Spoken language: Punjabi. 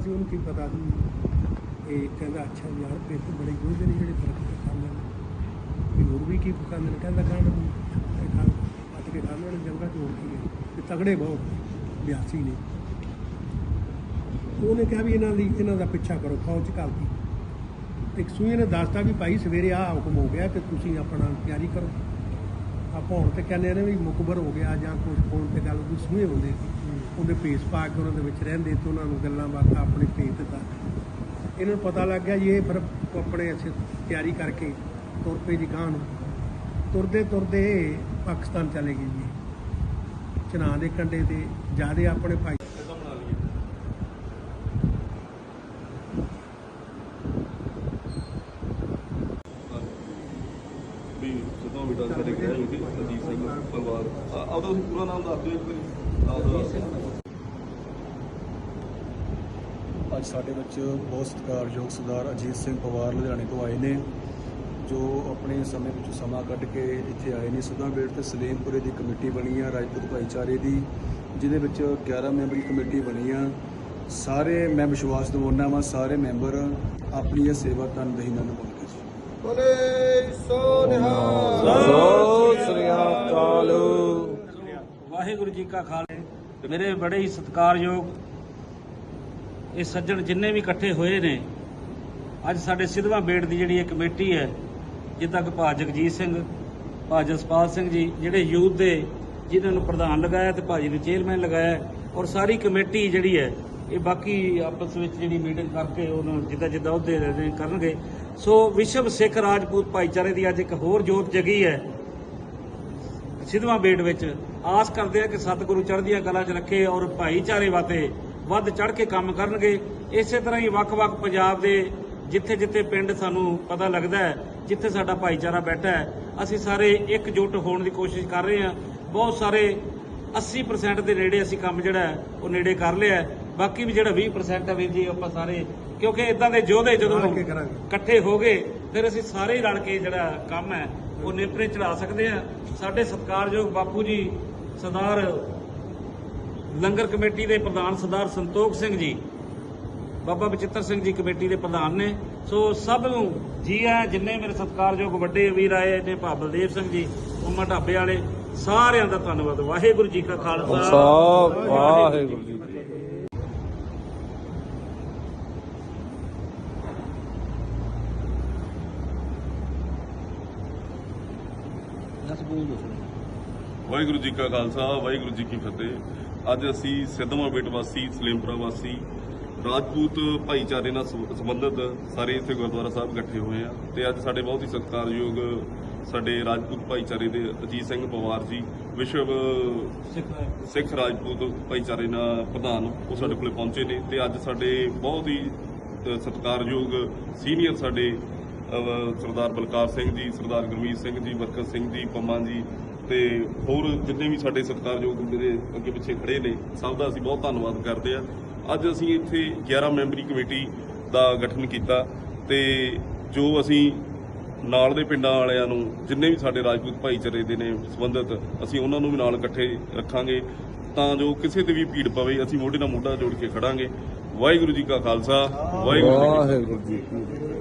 ਸੀ ਇਹ ਕਹਿੰਦਾ, ਅੱਛਾ ਯਾਰ ਪੇਟ ਬੜੇ ਗੋਹੇ ਨੇ ਜਿਹੜੇ ਫ਼ਰਕ ਖਾਂਦੇ ਨੇ ਵੀ ਹੋਰ ਵੀ ਕੀ ਖਾਂਦੇ ਨੇ? ਕਹਿੰਦਾ ਖਾਣ ਇਹ ਪੱਟ ਕੇ ਖਾਂਦੇ ਨੇ ਜੰਗਾਂ ਚ ਹੋਰ ਕੀ ਹੈ ਤੇ ਤਗੜੇ ਬਹੁਤ, ਬਿਆਸੀ ਨੇ। ਉਹਨੇ ਕਿਹਾ ਵੀ ਇਹਨਾਂ ਦੀ, ਇਹਨਾਂ ਦਾ ਪਿੱਛਾ ਕਰੋ, ਫੌਜ ਚ ਘਾਲਤੀ ਇੱਕ ਸੂਈ ਨੇ ਦੱਸਤਾ ਵੀ ਭਾਈ ਸਵੇਰੇ ਆਹ ਹੁਕਮ ਹੋ ਗਿਆ ਕਿ ਤੁਸੀਂ ਆਪਣਾ ਤਿਆਰੀ ਕਰੋ। ਆਪਾਂ ਹੁਣ ਤੇ ਕਹਿੰਦੇ ਨੇ ਵੀ ਮੁਕਬਰ ਹੋ ਗਿਆ ਜਾਂ ਕੁਝ ਫੋਨ ਤੇ ਗੱਲ ਕੋਈ ਸੁਣੇ ਹੁੰਦੇ। ਸੀ ਉਹਦੇ ਪੇਸ ਪਾ ਕੇ ਉਹਨਾਂ ਦੇ ਵਿੱਚ ਰਹਿੰਦੇ ਤੇ ਉਹਨਾਂ ਨੂੰ ਗੱਲਾਂ ਬਾਤਾਂ ਆਪਣੇ ਪੇਜ ਤੇ ਤੱਕ ਇਹਨਾਂ ਨੂੰ ਪਤਾ ਲੱਗ ਗਿਆ ਜੀ, ਇਹ ਫਿਰ ਆਪਣੇ ਅਸੀਂ ਤਿਆਰੀ ਕਰਕੇ ਤੁਰ ਪਏ ਜੀ ਗਾਂ ਨੂੰ। ਤੁਰਦੇ ਤੁਰਦੇ ਪਾਕਿਸਤਾਨ ਚਲੇ ਗਏ ਜੀ। ਚਨਾਹ ਦੇ ਕੰਡੇ ਤੇ ਜਿਆਦੇ ਆਪਣੇ ਭਾਈ ਵੀ ਜਦੋਂ ਵੀ ਡਾਂਸ ਸਾਡੇ ਗਏ ਹੋਏ ਸੀ ਅਜੀਤ ਸਿੰਘ ਪਰਿਵਾਰ। ਆ- ਆਪਦਾ ਤੁਸੀਂ ਪੂਰਾ ਨਾਮ ਦੱਸ ਦਿਓ ਇੱਕ ਵਾਰੀ। ਆਪਦਾ ਅੱਜ ਸਾਡੇ ਵਿੱਚ ਬਹੁਤ ਸਤਿਕਾਰਯੋਗ ਸਰਦਾਰ ਅਜੀਤ ਸਿੰਘ ਪਵਾਰ ਲੁਧਿਆਣੇ ਤੋਂ ਆਏ ਨੇ ਜੋ ਆਪਣੇ ਸਮੇਂ ਵਿੱਚ ਸਮਾਂ ਕੱਢ ਕੇ ਇੱਥੇ ਆਏ ਨੇ। ਸਦਾ ਬੇੜ ਤੇ ਸਲੇਮਪੁਰੇ ਦੀ ਕਮੇਟੀ ਬਣੀ ਆ ਰਾਜਪੂਤ ਭਾਈਚਾਰੇ ਦੀ ਜਿਹਦੇ ਵਿੱਚ 11 ਮੈਂਬਰੀ ਕਮੇਟੀ ਬਣੀ ਆ। ਸਾਰੇ ਮੈਂ ਵਿਸ਼ਵਾਸ ਦਿਵਾਉਣਾ ਵਾਂ ਸਾਰੇ ਮੈਂਬਰ ਆਪਣੀ ਇਹ ਸੇਵਾ ਤਨਦੇਹੀ ਨਾਲ ਨਿਭਾਉਣਗੇ ਜੀ ਵਾਹਿਗੁਰੂ ਜੀ ਕਾ ਖਾਲਸਾ। ਮੇਰੇ ਬੜੇ ਹੀ ਸਤਿਕਾਰਯੋਗ ਇਹ ਸੱਜਣ ਜਿੰਨੇ ਵੀ ਇਕੱਠੇ ਹੋਏ ਨੇ ਅੱਜ ਸਾਡੇ ਸਿੱਧਵਾਂ ਬੇੜ ਦੀ ਜਿਹੜੀ ਇਹ ਕਮੇਟੀ ਹੈ ਜਿੱਦਾਂ ਕਿ ਭਾ ਜਗਜੀਤ ਸਿੰਘ ਭਾ ਜਸਪਾਲ ਸਿੰਘ ਜੀ ਜਿਹੜੇ ਯੂਥ ਦੇ ਜਿਨ੍ਹਾਂ ਨੂੰ ਪ੍ਰਧਾਨ ਲਗਾਇਆ ਤੇ ਭਾਜੀ ਨੂੰ ਚੇਅਰਮੈਨ ਲਗਾਇਆ ਔਰ ਸਾਰੀ ਕਮੇਟੀ ਜਿਹੜੀ ਹੈ ਇਹ ਬਾਕੀ ਆਪਸ ਵਿੱਚ ਜਿਹੜੀ ਮੀਟਿੰਗ ਕਰਕੇ ਉਹਨੂੰ ਜਿੱਦਾਂ ਜਿੱਦਾਂ ਉਹਦੇ ਨੇ ਕਰਨਗੇ। ਸੋ ਵਿਸ਼ਵ ਸਿੱਖ ਰਾਜਪੂਤ ਭਾਈਚਾਰੇ ਦੀ ਅੱਜ ਇੱਕ ਹੋਰ ਜੋਤ ਜਗੀ ਹੈ। ਸਿੱਧਵਾਂ ਬੇਟ ਵਿੱਚ ਆਸ ਕਰਦੇ ਆ ਕਿ ਸਤਿਗੁਰੂ ਚੜ੍ਹਦੀਆਂ ਕਲਾ 'ਚ ਰੱਖੇ ਔਰ ਭਾਈਚਾਰੇ ਵਾਸਤੇ ਵੱਧ ਚੜ੍ਹ ਕੇ ਕੰਮ ਕਰਨਗੇ। ਇਸੇ ਤਰ੍ਹਾਂ ਹੀ ਵੱਖ-ਵੱਖ ਪੰਜਾਬ ਦੇ ਜਿੱਥੇ-ਜਿੱਥੇ ਪਿੰਡ ਸਾਨੂੰ ਪਤਾ ਲੱਗਦਾ ਹੈ, ਜਿੱਥੇ ਸਾਡਾ ਭਾਈਚਾਰਾ ਬੈਠਾ ਹੈ, ਅਸੀਂ ਸਾਰੇ ਇਕਜੁੱਟ ਹੋਣ ਦੀ ਕੋਸ਼ਿਸ਼ ਕਰ ਰਹੇ ਹਾਂ। ਬਹੁਤ ਸਾਰੇ 80% ਦੇ ਨੇੜੇ ਅਸੀਂ ਕੰਮ ਜਿਹੜਾ ਉਹ ਨੇੜੇ ਕਰ ਲਿਆ ਬਾਕੀ ਵੀ ਜਿਹੜਾ 20% ਹੈ ਵੀਰ ਜੀ ਆਪਾਂ ਸਾਰੇ ਕਿਉਂਕਿ ਇਦਾਂ ਦੇ ਯੋਧੇ ਜਦੋਂ ਰਲ ਕੇ ਕਰਾਂਗੇ। ਇਕੱਠੇ ਹੋ ਗਏ ਫਿਰ ਅਸੀਂ ਸਾਰੇ ਹੀ ਰਲ ਕੇ ਜਿਹੜਾ ਕੰਮ ਹੈ ਉਹ ਨੇਪਰੇ ਚੜਾ ਸਕਦੇ ਆ ਸਾਡੇ ਸਤਿਕਾਰਯੋਗ ਬਾਪੂ ਜੀ ਸਰਦਾਰ ਲੰਗਰ ਕਮੇਟੀ ਦੇ ਪ੍ਰਧਾਨ ਸਰਦਾਰ ਸੰਤੋਖ ਸਿੰਘ ਜੀ ਬਾਬਾ ਬਚਿੱਤਰ ਸਿੰਘ ਜੀ ਕਮੇਟੀ ਦੇ ਪ੍ਰਧਾਨ ਨੇ ਸੋ ਸਭ ਨੂੰ ਜੀ ਆ ਜਿੰਨੇ ਮੇਰੇ ਸਤਿਕਾਰਯੋਗ ਵੱਡੇ ਵੀਰ ਆਏ ਨੇ ਭਾ ਬਲਦੇਵ ਸਿੰਘ ਜੀ ਉਮਾ ਢਾਬੇ ਵਾਲੇ ਸਾਰਿਆਂ ਦਾ ਧੰਨਵਾਦ ਵਾਹਿਗੁਰੂ ਜੀ ਕਾ ਖਾਲਸਾ ਵਾਹਿਗੁਰੂ ਜੀ ਕੀ ਫਤਿਹ। ਵਾਹਿਗੁਰੂ ਜੀ ਕਾ ਖਾਲਸਾ ਵਾਹਿਗੁਰੂ ਜੀ ਕੀ ਫਤਿਹ। ਅੱਜ ਅਸੀਂ ਸਿੱਧਵਾਂ ਬੇਟ ਵਾਸੀ ਸਲੇਮਪੁਰਾ ਵਾਸੀ ਰਾਜਪੂਤ ਭਾਈਚਾਰੇ ਨਾਲ ਸੰਬ- ਸੰਬੰਧਿਤ ਸਾਰੇ ਇੱਥੇ ਗੁਰਦੁਆਰਾ ਸਾਹਿਬ ਇਕੱਠੇ ਹੋਏ ਆ ਤੇ ਅੱਜ ਸਾਡੇ ਬਹੁਤ ਹੀ ਸਤਿਕਾਰਯੋਗ ਸਾਡੇ ਰਾਜਪੂਤ ਭਾਈਚਾਰੇ ਦੇ ਅਜੀਤ ਸਿੰਘ ਪਵਾਰ ਜੀ ਵਿਸ਼ਵ ਸਿੱਖ ਰਾਜਪੂਤ। ਭਾਈਚਾਰੇ ਨਾਲ ਪ੍ਰਧਾਨ ਉਹ ਸਾਡੇ ਕੋਲੇ ਪਹੁੰਚੇ ਨੇ ਤੇ ਅੱਜ ਸਾਡੇ ਬਹੁਤ ਹੀ ਸਤਿਕਾਰਯੋਗ ਸੀਨੀਅਰ ਸਾਡੇ ਸਰਦਾਰ ਬਲਕਾਰ ਸਿੰਘ ਜੀ ਸਰਦਾਰ ਗੁਰਮੀਤ ਸਿੰਘ ਜੀ ਬਰਕਤ ਸਿੰਘ ਜੀ ਪੰਮਾ ਜੀ ਤੇ ਹੋਰ ਜਿੰਨੇ ਵੀ ਸਾਡੇ ਸਤਿਕਾਰਯੋਗ ਮੇਰੇ ਅੱਗੇ ਪਿੱਛੇ ਖੜੇ ਨੇ ਸਭ ਦਾ ਅਸੀਂ ਬਹੁਤ ਧੰਨਵਾਦ ਕਰਦੇ ਆ ਅੱਜ ਅਸੀਂ ਇੱਥੇ 11 ਮੈਂਬਰੀ ਕਮੇਟੀ ਦਾ ਗਠਨ ਕੀਤਾ ਤੇ ਜੋ ਅਸੀਂ ਨਾਲ ਦੇ ਪਿੰਡਾਂ ਵਾਲਿਆਂ ਨੂੰ ਜਿੰਨੇ ਵੀ ਸਾਡੇ ਰਾਜਪੂਤ ਭਾਈਚਾਰੇ ਦੇ ਨੇ ਸੰਬੰਧਿਤ ਅਸੀਂ ਉਹਨਾਂ ਨੂੰ ਵੀ ਨਾਲ ਇਕੱਠੇ ਰੱਖਾਂਗੇ। ਤਾਂ ਜੋ ਕਿਸੇ ਤੇ ਵੀ ਭੀੜ ਪਵੇ ਅਸੀਂ ਮੋਢੇ ਨਾਲ ਮੋਢਾ ਜੋੜ ਕੇ ਖੜਾਂਗੇ। ਵਾਹਿਗੁਰੂ ਜੀ ਕਾ ਖਾਲਸਾ ਵਾਹਿਗੁਰੂ ਜੀ ਕੀ ਫਤਿਹ।